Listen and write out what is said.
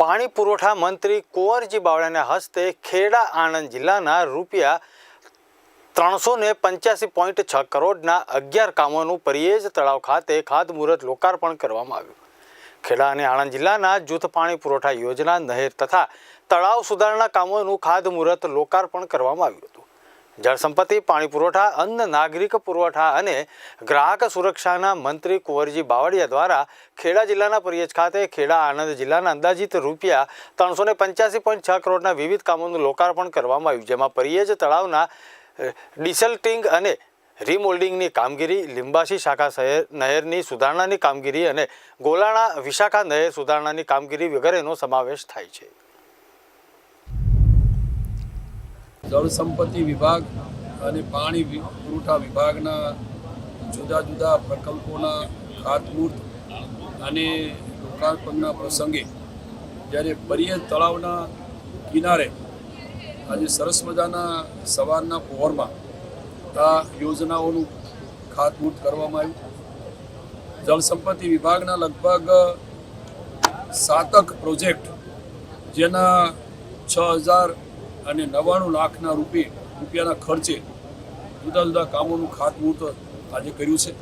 પાણી પુરવઠા મંત્રી કુંવરજી બાવળાના હસ્તે ખેડા આણંદ જિલ્લાના રૂપિયા ત્રણસો ને પંચ્યાસી પોઈન્ટ છ કરોડના અગિયાર કામોનું પરિયેજ તળાવ ખાતે ખાતમુહૂર્ત લોકાર્પણ કરવામાં આવ્યું. ખેડા અને આણંદ જિલ્લાના જૂથ પાણી પુરવઠા યોજના નહેર તથા તળાવ સુધારણા કામોનું ખાતમુહૂર્ત લોકાર્પણ કરવામાં આવ્યું હતું. જળસંપત્તિ, પાણી પુરવઠા, અન્ન, નાગરિક પુરવઠા અને ગ્રાહક સુરક્ષાના મંત્રી કુંવરજી બાવળિયા દ્વારા ખેડા જિલ્લાના પરિયજ ખાતે ખેડા આણંદ જિલ્લાના અંદાજિત રૂપિયા ત્રણસો ને પંચ્યાસી પોઈન્ટ છ કરોડના વિવિધ કામોનું લોકાર્પણ કરવામાં આવ્યું, જેમાં પરિયેજ તળાવના ડિસલ્ટિંગ અને રીમોલ્ડિંગની કામગીરી, લિંબાસી શાખા શહેર, નહેરની સુધારણાની કામગીરી અને ગોલાણા વિશાખા નહેર સુધારણાની કામગીરી વગેરેનો સમાવેશ થાય છે. જળ સંપત્તિ વિભાગ અને પાણી પુરવઠા વિભાગના જુદા જુદા પ્રકલ્પોના ખાતમુહૂર્ત અને લોકાર્પણના પ્રસંગે જ્યારે પરિયજ તળાવના કિનારે આજે સરસ મજાના સવારના પહોરમાં આ યોજનાઓનું ખાતમુહૂર્ત કરવામાં આવ્યું. જળ સંપત્તિ વિભાગના લગભગ સાતક પ્રોજેક્ટ જેના છ હજાર અને નવ્વાણું લાખના રૂપિયે રૂપિયાના ખર્ચે જુદા જુદા કામોનું ખાતમુહૂર્ત આજે કર્યું છે.